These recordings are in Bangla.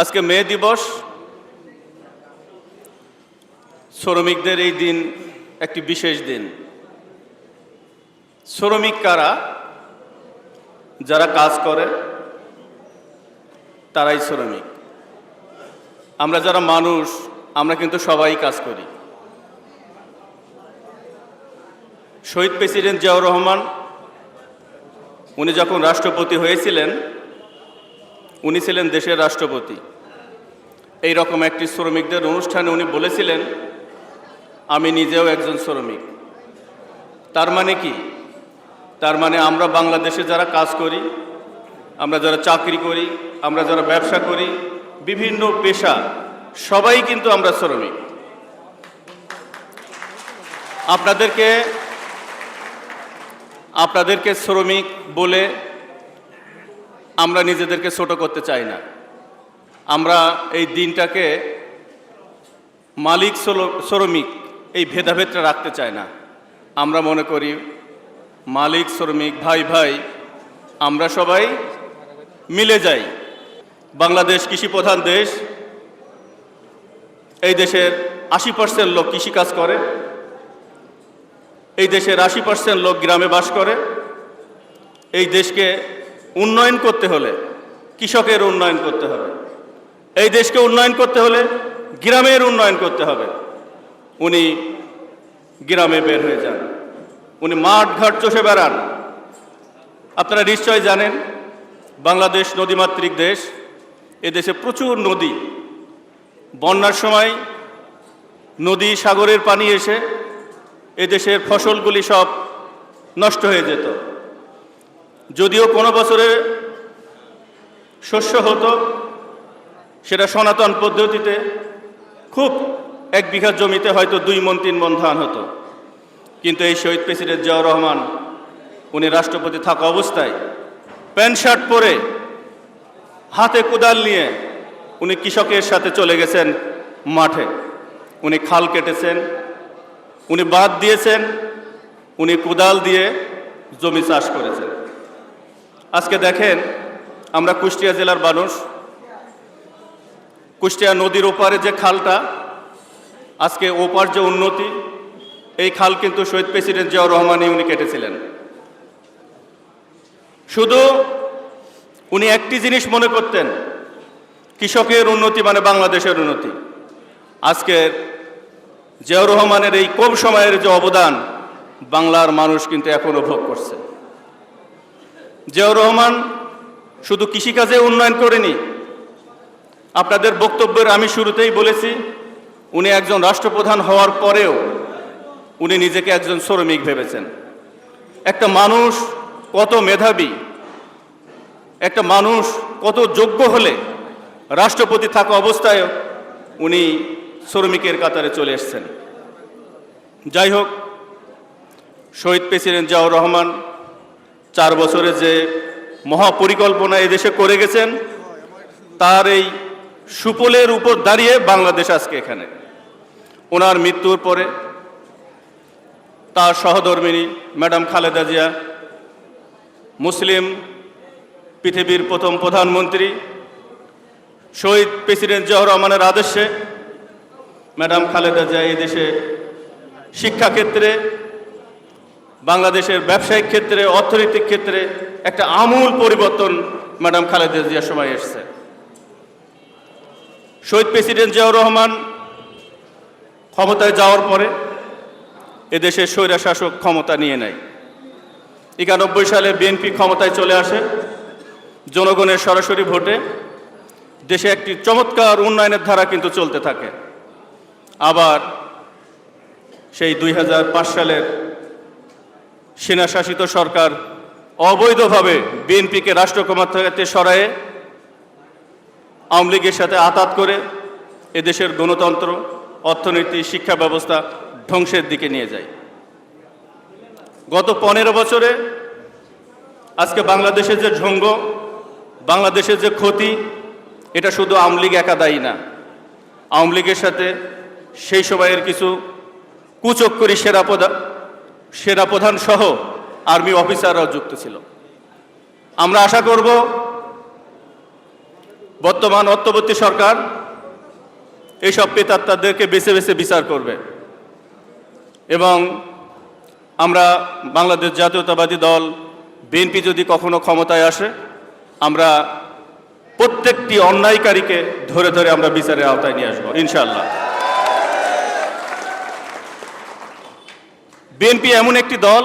আজকে মে দিবস। শ্রমিকদের এই দিন একটি বিশেষ দিন। শ্রমিক কারা? যারা কাজ করে, তারাই শ্রমিক। আমরা যারা মানুষ, আমরা কিন্তু সবাই কাজ করি। শহীদ প্রেসিডেন্ট জিয়াউর রহমান, উনি যখন রাষ্ট্রপতি হয়েছিলেন উনি ছিলেন দেশের রাষ্ট্রপতি। এই রকম একটি শ্রমিকদের অনুষ্ঠানে উনি বলেছিলেন, আমি নিজেও একজন শ্রমিক। তার মানে কি? তার মানে আমরা বাংলাদেশে যারা কাজ করি, আমরা যারা চাকরি করি, আমরা যারা ব্যবসা করি, বিভিন্ন পেশা, সবাই কিন্তু আমরা শ্রমিক। আপনাদেরকে আপনাদেরকে শ্রমিক বলে আমরা নিজেদেরকে ছোট করতে চাই না। আমরা এই দিনটাকে মালিক শ্রমিক এই ভেদাভেদটা রাখতে চাই না। আমরা মনে করি, মালিক, শ্রমিক, ভাই ভাই, আমরা সবাই মিলে যাই। বাংলাদেশ কৃষি প্রধান দেশ, এই দেশের আশি পার্সেন্ট লোক কৃষিকাজ করে, এই দেশের আশি পার্সেন্ট লোক গ্রামে বাস করে, এই দেশকে উন্নয়ন করতে হলে, কৃষকের উন্নয়ন করতে হবে। এই দেশকে উন্নয়ন করতে হলে গ্রামের উন্নয়ন করতে হবে। উনি গ্রামে বের হয়ে যান। উনি মাঠ ঘাট চষে বেড়ান। আপনারা নিশ্চয় জানেন, বাংলাদেশ নদীমাতৃক দেশ। এদেশে প্রচুর নদী। বন্যার সময় নদী সাগরের পানি এসে এদেশের ফসলগুলি সব নষ্ট হয়ে যেত। যদিও কোনো বছরে শস্য হতো, সেটা সনাতন পদ্ধতিতে খুব এক বিঘা জমিতে হয়তো দুই মন, তিন মন ধান হতো। কিন্তু এই শহীদ প্রেসিডেন্ট জিয়াউর রহমান, উনি রাষ্ট্রপতি থাকা অবস্থায় প্যান্ট শার্ট পরে হাতে কোদাল নিয়ে উনি কৃষকের সাথে চলে গেছেন মাঠে। উনি খাল কেটেছেন, উনি বাদ দিয়েছেন, উনি কোদাল দিয়ে জমি চাষ করেছেন। আজকে দেখেন আমরা কুষ্টিয়া জেলার মানুষ। কুষ্টিয়া নদীর ওপারে যে খালটা, আজকে ওপার যে উন্নতি, এই খাল কিন্তু শহীদ প্রেসিডেন্ট জিয়াউর রহমানই উনি কেটেছিলেন। শুধু উনি একটি জিনিস মনে করতেন, কৃষকের উন্নতি মানে বাংলাদেশের উন্নতি। আজকের জিয়াউর রহমানের এই কম সময়ের যে অবদান, বাংলার মানুষ কিন্তু এখনও ভোগ করছে। জিয়াউর রহমান, শুধু কৃষিকাজে উন্নয়ন করেনি, আপনাদের বক্তব্যের আমি শুরুতেই বলেছি, উনি একজন রাষ্ট্রপ্রধান হওয়ার পরেও উনি নিজেকে একজন শ্রমিক ভেবেছেন। একটা মানুষ কত মেধাবী, একটা মানুষ কত যোগ্য হলে রাষ্ট্রপতি থাকা অবস্থায় উনি শ্রমিকের কাতারে চলে এসছেন। যাই হোক, শহীদ প্রেসিডেন্ট জিয়াউর রহমান চার বছরে যে মহাপরিকল্পনা এদেশে করে গেছেন, তার এই সুপলের উপর দাঁড়িয়ে বাংলাদেশ আজকে এখানে। ওনার মৃত্যুর পরে তার সহধর্মিনী ম্যাডাম খালেদা জিয়া, মুসলিম পৃথিবীর প্রথম প্রধানমন্ত্রী, শহীদ প্রেসিডেন্ট জিয়াউর রহমানের আদেশে ম্যাডাম খালেদা জিয়া এই দেশে শিক্ষাক্ষেত্রে বাংলাদেশের ব্যবসায়িক ক্ষেত্রে, অর্থনৈতিক ক্ষেত্রে একটা আমূল পরিবর্তন ম্যাডাম খালেদা জিয়ার সময় এসছে। শহীদ প্রেসিডেন্ট জিয়াউর রহমান ক্ষমতায় যাওয়ার পরে এদেশের স্বৈরা শাসক ক্ষমতা নিয়ে নেয়। একানব্বই সালে বিএনপি ক্ষমতায় চলে আসে। জনগণের সরাসরি ভোটে দেশে একটি চমৎকার উন্নয়নের ধারা কিন্তু চলতে থাকে। আবার সেই দুই হাজার পাঁচ সালের সেনাশাসিত সরকার অবৈধভাবে বিএনপিকে রাষ্ট্র ক্ষমতা থেকে সরায়ে আওয়ামী লীগের সাথে আতাত করে এদেশের গণতন্ত্র, অর্থনীতি, শিক্ষা ব্যবস্থা ধ্বংসের দিকে নিয়ে যায়। গত পনেরো বছরে আজকে বাংলাদেশের যে ঝঙ্গ, বাংলাদেশের যে ক্ষতি, এটা শুধু আওয়ামী লীগ একা দায়ী না। আওয়ামী লীগের সাথে সেই সময়ের কিছু কুচক্করি সেনাপ্রধান সেনাপ্রধান সহ আর্মি অফিসাররাও যুক্ত ছিল। আমরা আশা করব বর্তমান অর্থবর্তী সরকার এইসব পেতাত্তাদেরকে বেছে বেছে বিচার করবে এবং আমরা বাংলাদেশ জাতীয়তাবাদী দল, বিএনপি যদি কখনো ক্ষমতায় আসে, আমরা প্রত্যেকটি অন্যায়কারীকে ধরে ধরে আমরা বিচারের আওতায় নিয়ে আসব ইনশাল্লাহ বিএনপি এমন একটি দল,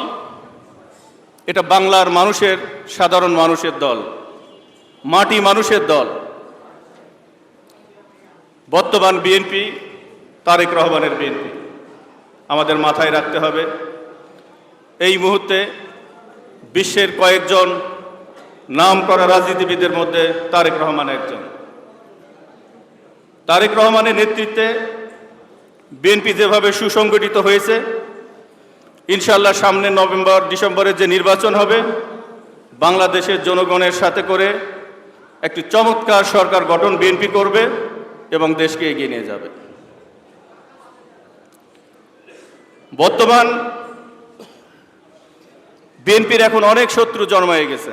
এটা বাংলার মানুষের, সাধারণ মানুষের দল, মাটি মানুষের দল। বর্তমান বিএনপি তারেক রহমানের বিএনপি। আমাদের মাথায় রাখতে হবে, এই মুহূর্তে বিশ্বের কয়েকজন নাম করা রাজনীতিবিদের মধ্যে তারেক রহমান একজন। তারেক রহমানের নেতৃত্বে বিএনপি যেভাবে সুসংগঠিত হয়েছে ইনশাল্লাহ সামনে নভেম্বর, ডিসেম্বরে যে নির্বাচন হবে, বাংলাদেশের জনগণের সাথে করে একটি চমৎকার সরকার গঠন বিএনপি করবে এবং দেশকে এগিয়ে নিয়ে যাবে। বর্তমান বিএনপির এখন অনেক শত্রু জন্মায়ে গেছে।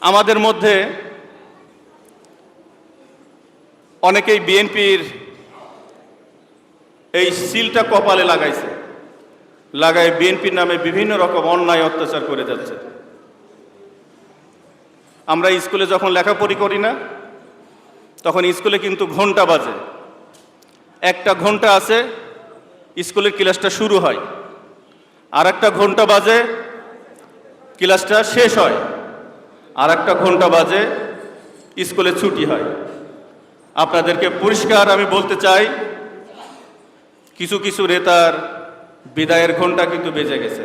আমাদের মধ্যে অনেকেই বিএনপির এই সিলটা কপালে লাগাইছে। লাগায় বিএনপির নামে বিভিন্ন রকম অন্যায় অত্যাচার করে যাচ্ছে। আমরা স্কুলে যখন লেখাপড়ি করি না, তখন স্কুলে কিন্তু ঘণ্টা বাজে। একটা ঘণ্টা আছে, স্কুলের ক্লাসটা শুরু হয়। আর একটা ঘণ্টা বাজে, ক্লাসটা শেষ হয়। আর একটা ঘণ্টা বাজে, স্কুলে ছুটি হয়। আপনাদেরকে পরিষ্কার আমি বলতে চাই, কিছু কিছু নেতার বিদায়ের ঘণ্টা কিন্তু বেজে গেছে।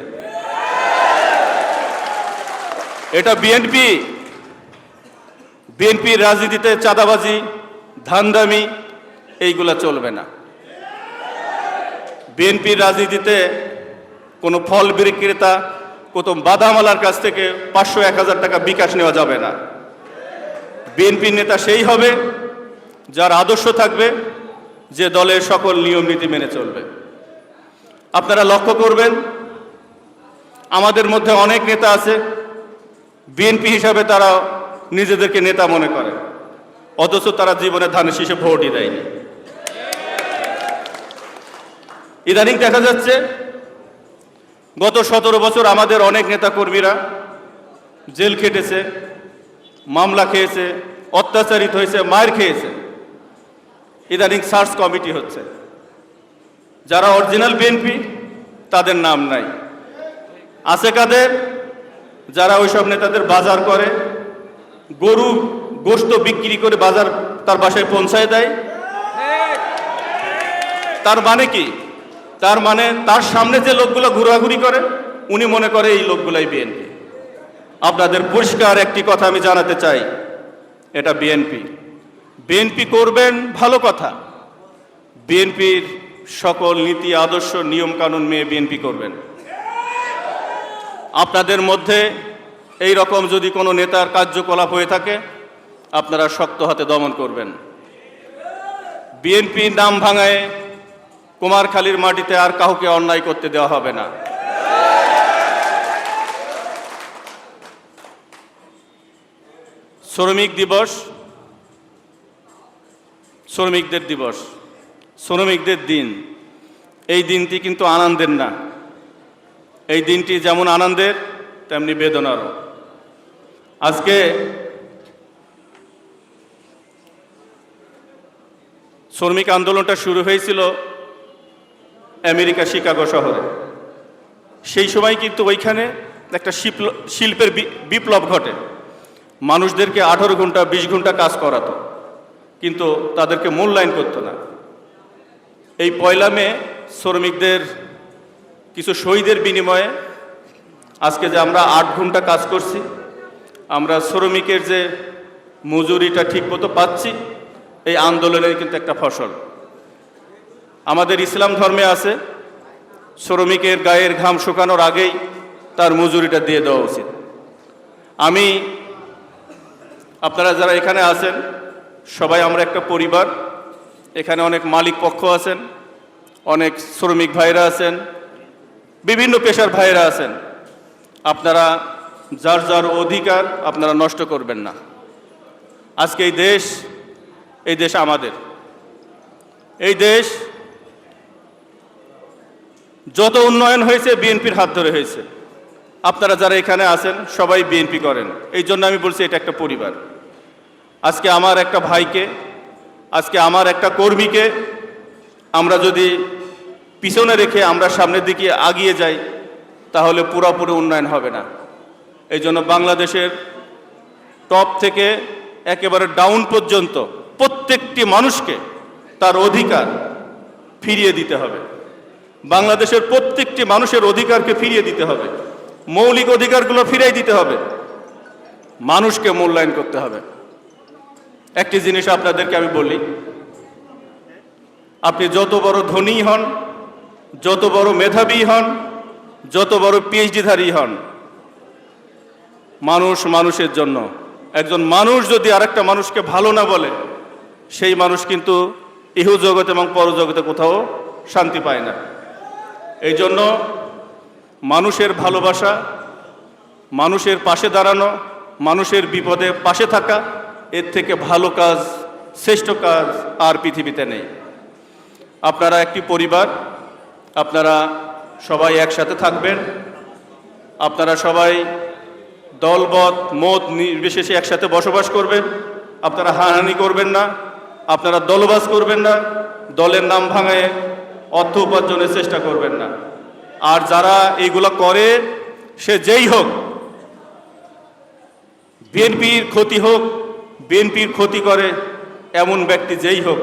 এটা বিএনপি। বিএনপির রাজনীতিতে চাঁদাবাজি, ধান্দামি, এইগুলা চলবে না। বিএনপির রাজনীতিতে কোনো ফল বিক্রেতা কত বাদামালার কাছ থেকে পাঁচশো এক হাজার টাকা বিকাশ নেওয়া যাবে না। বিএনপির নেতা সেই হবে যার আদর্শ থাকবে যে দলের সকল নিয়ম নীতি মেনে চলবে। আপনারা লক্ষ্য করবেন, আমাদের মধ্যে অনেক নেতা আছে, বিএনপি হিসাবে তারা নিজেদেরকে নেতা মনে করে, অথচ তারা জীবনে ধানের শীষে ভোটই দেয়নি। ইদানিং দেখা যাচ্ছে, গত সতেরো বছর আমাদের অনেক নেতা কর্মীরা জেল খেটেছে, মামলা খেয়েছে, অত্যাচারিত হয়েছে মায়ের খেয়েছে। ইদানিং সার্চ কমিটি হচ্ছে। যারা অরিজিনাল বিএনপি তাদের নাম নাই। আছে কাদের? যারা ওইসব নেতাদের বাজার করে, গরু গোস্ত বিক্রি করে বাজার তার বাসায় পৌঁছায় দেয়। তার মানে কি? তার মানে তার সামনে যে লোকগুলো ঘোরাঘুরি করে, উনি মনে করে এই লোকগুলাই বিএনপি আপনাদের পরিষ্কার একটি কথা আমি জানাতে চাই, এটা বিএনপি বিএনপি করবেন ভালো কথা। বিএনপির সকল নীতি, আদর্শ, নিয়ম, কানুন মেয়ে বিএনপি করবেন। আপনাদের মধ্যে এই রকম যদি কোনো নেতার কার্যকলাপ হয়ে থাকে, আপনারা শক্ত হাতে দমন করবেন। বিএনপি নাম ভাঙায় কুমারখালীর মাটিতে আর কাউকে অন্যায় করতে দেওয়া হবে না। শ্রমিক দিবস, শ্রমিকদের দিবস। শ্রমিকদের দিন। এই দিনটি কিন্তু আনন্দের না। এই দিনটি যেমন আনন্দের, তেমনি বেদনারও। আজকে শ্রমিক আন্দোলনটা শুরু হয়েছিল আমেরিকা, শিকাগো শহরে। সেই সময় কিন্তু ওইখানে একটা শিল্প- শিল্পের বিপ্লব ঘটে। মানুষদেরকে আঠারো ঘণ্টা, বিশ ঘণ্টা কাজ করাতো। কিন্তু তাদেরকে মূল্যায়ন করতো না। এই পয়লা মে শ্রমিকদের, কিছু শহীদের বিনিময়ে আজকে যে আমরা আট ঘণ্টা কাজ করছি, আমরা শ্রমিকের যে মজুরিটা ঠিক মতো পাচ্ছি, এই আন্দোলনের কিন্তু একটা ফসল। আমাদের ইসলাম ধর্মে আছে, শ্রমিকের গায়ের ঘাম শুকানোর আগেই তার মজুরিটা দিয়ে দেওয়া উচিত। আমি, আপনারা যারা এখানে আছেন, সবাই আমরা একটা পরিবার এখানে অনেক মালিক পক্ষ আছেন, অনেক শ্রমিক ভাইরা আছেন, বিভিন্ন পেশার ভাইরা আছেন। আপনারা যার যার অধিকার আপনারা নষ্ট করবেন না। আজকে এই দেশ এই দেশ আমাদের। এই দেশ যত উন্নয়ন হয়েছে, বিএনপির হাত ধরে হয়েছে। আপনারা যারা এখানে আছেন, সবাই বিএনপি করেন। এই জন্য আমি বলছি এটা একটা পরিবার। আজকে আমার একটা ভাইকে আজকে আমার একটা কর্মীকে আমরা যদি পিছনে রেখে আমরা সামনের দিকে আগিয়ে যাই, তাহলে পুরোপুরি উন্নয়ন হবে না। এই জন্য বাংলাদেশের টপ থেকে একেবারে ডাউন পর্যন্ত প্রত্যেকটি মানুষকে তার অধিকার ফিরিয়ে দিতে হবে। বাংলাদেশের প্রত্যেকটি মানুষের অধিকারকে ফিরিয়ে দিতে হবে। মৌলিক অধিকারগুলো ফিরিয়ে দিতে হবে। মানুষকে মূল্যায়ন করতে হবে। একটি জিনিস আপনাদেরকে আমি বলি। আপনি যত বড় ধনী হন, যত বড় মেধাবী হন, যত বড় পিএইচডিধারী হন, মানুষ মানুষের জন্য। একজন মানুষ যদি আরেকটা মানুষকে ভালো না বলে, সেই মানুষ কিন্তু ইহু জগৎ এবং পরজগতে কোথাও শান্তি পায় না। এই জন্য মানুষের ভালোবাসা, মানুষের পাশে দাঁড়ানো, মানুষের বিপদে পাশে থাকা এর থেকে ভালো কাজ, শ্রেষ্ঠ কাজ আর পৃথিবীতে নেই। আপনারা একটি পরিবার, আপনারা সবাই একসাথে থাকবেন, আপনারা সবাই দলবত মত নির্বিশেষে একসাথে বসবাস করবেন, আপনারা হানাহানি করবেন না, আপনারা দলবাস করবেন না, দলের নাম ভাঙায় অর্থ উপার্জনের চেষ্টা করবেন না। আর যারা এইগুলো করে, সে যেই হোক, বিএনপির ক্ষতি হোক বিএনপির ক্ষতি করে এমন ব্যক্তি যেই হোক,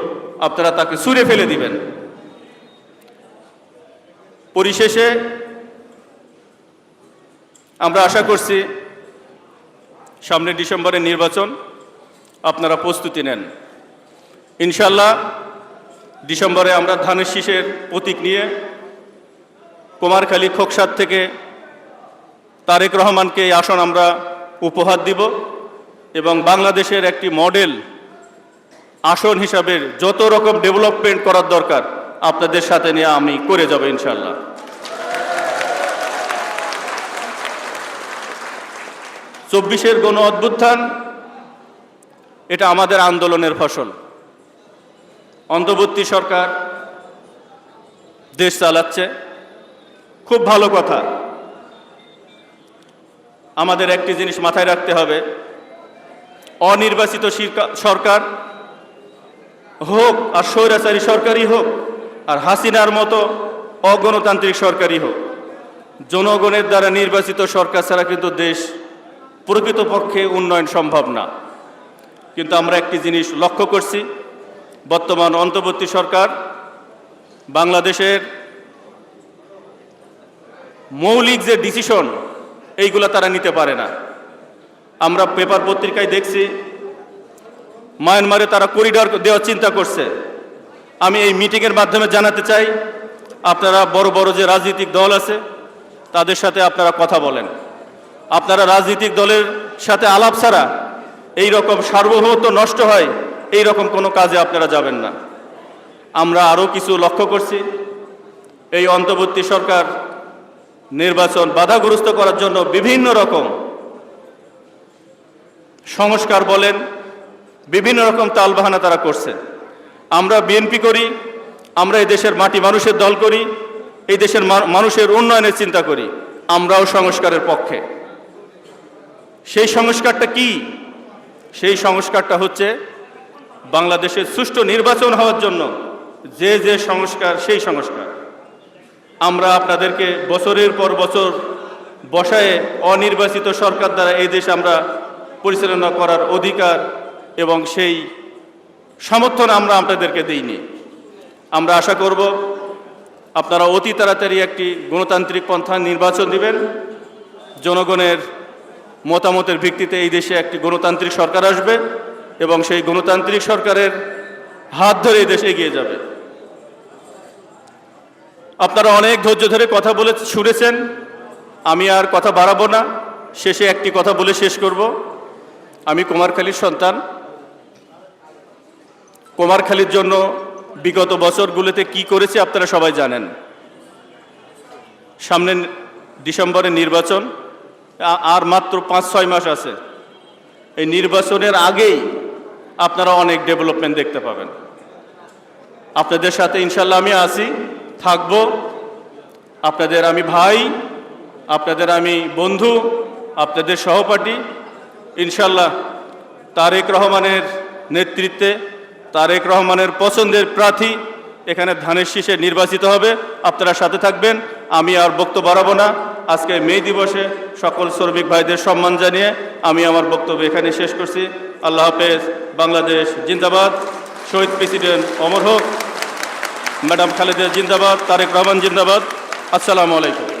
আপনারা তাকে সুরে ফেলে দিবেন। পরিশেষে আমরা আশা করছি সামনে ডিসেম্বরের নির্বাচন, আপনারা প্রস্তুতি নেন। ইনশাল্লাহ ডিসেম্বরে আমরা ধানের শীষের প্রতীক নিয়ে কুমারখালী খোকসাদ থেকে তারেক রহমানকে এই আসন আমরা উপহার দিব। এবং বাংলাদেশের একটি মডেল আসন হিসাবে যত রকম ডেভেলপমেন্ট করার দরকার আপনাদের সাথে নিয়ে আমি করে যাব ইনশাল্লাহ চব্বিশের গণ অভ্যুত্থান, এটা আমাদের আন্দোলনের ফসল। অন্তর্বর্তী সরকার দেশ চালাচ্ছে। খুব ভালো কথা। আমাদের একটি জিনিস মাথায় রাখতে হবে অনির্বাচিত সরকার হোক, আর স্বৈরাচারী সরকারই হোক, আর হাসিনার মতো অগণতান্ত্রিক সরকারই হোক, জনগণের দ্বারা নির্বাচিত সরকার ছাড়া কিন্তু দেশ প্রকৃতপক্ষে উন্নয়ন সম্ভব না। কিন্তু আমরা একটি জিনিস লক্ষ্য করছি, বর্তমান অন্তর্বর্তী সরকার বাংলাদেশের মৌলিক যে ডিসিশন এইগুলো তারা নিতে পারে না। আমরা পেপার পত্রিকায় দেখছি, মায়ানমারে তারা করিডর দেওয়ার চিন্তা করছে। আমি এই মিটিংয়ের মাধ্যমে জানাতে চাই, আপনারা বড় বড় যে রাজনৈতিক দল আছে, তাদের সাথে আপনারা কথা বলেন। আপনারা রাজনৈতিক দলের সাথে আলাপ ছাড়া এই রকম সার্বভৌমত্ব নষ্ট হয়, এই রকম কোনো কাজে আপনারা যাবেন না। আমরা আরও কিছু লক্ষ্য করছি, এই অন্তর্বর্তী সরকার নির্বাচন বাধাগ্রস্ত করার জন্য বিভিন্ন রকম সংস্কার বলেন, বিভিন্ন রকম তালবাহানা তারা করছে। আমরা বিএনপি করি, আমরা এই দেশের মাটি মানুষের দল করি, এই দেশের মানুষের উন্নয়নের চিন্তা করি, আমরাও সংস্কারের পক্ষে। সেই সংস্কারটা কি? সেই সংস্কারটা হচ্ছে বাংলাদেশের সুষ্ঠু নির্বাচন হওয়ার জন্য যে যে সংস্কার, সেই সংস্কার। আমরা আপনাদেরকে বছরের পর বছর বসায়ে অনির্বাচিত সরকার দ্বারা এই দেশ আমরা পরিচালনা করার অধিকার এবং সেই সমর্থন আমরা আপনাদেরকে দিইনি। আমরা আশা করব আপনারা অতি তাড়াতাড়ি একটি গণতান্ত্রিক পন্থা নির্বাচন দিবেন। জনগণের মতামতের ভিত্তিতে এই দেশে একটি গণতান্ত্রিক সরকার আসবে এবং সেই গণতান্ত্রিক সরকারের হাত ধরে এই দেশ এগিয়ে যাবে। আপনারা অনেক ধৈর্য ধরে কথা বলে শুনেছেন, আমি আর কথা বাড়াবো না, শেষে একটি কথা বলে শেষ করব। আমি কুমারখালীর সন্তান। কুমারখালীর জন্য বিগত বছরগুলোতে কি করেছে আপনারা সবাই জানেন। সামনে ডিসেম্বরে নির্বাচন আর মাত্র পাঁচ, ছয় মাস আছে। এই নির্বাচনের আগেই আপনারা অনেক ডেভেলপমেন্ট দেখতে পাবেন। আপনাদের সাথে ইনশাল্লাহ আমি আছি, থাকব। আপনাদের আমি ভাই, আপনাদের আমি বন্ধু, আপনাদের সহপাঠী ইনশাল্লাহ তারেক রহমানের নেতৃত্বে, তারেক রহমানের পছন্দের প্রার্থী এখানে ধানের শীষে নির্বাচিত হবে। আপনারা সাথে থাকবেন, আমি আর বক্তব্য বাড়াবো না। আজকে মে দিবসে সকল শ্রমিক ভাইদের সম্মান জানিয়ে আমি আমার বক্তব্য এখানে শেষ করছি। আল্লাহ হাফেজ, বাংলাদেশ জিন্দাবাদ। শহীদ প্রেসিডেন্ট অমর হোক, ম্যাডাম খালেদা জিন্দাবাদ, তারেক রহমান জিন্দাবাদ। আসসালামু আলাইকুম।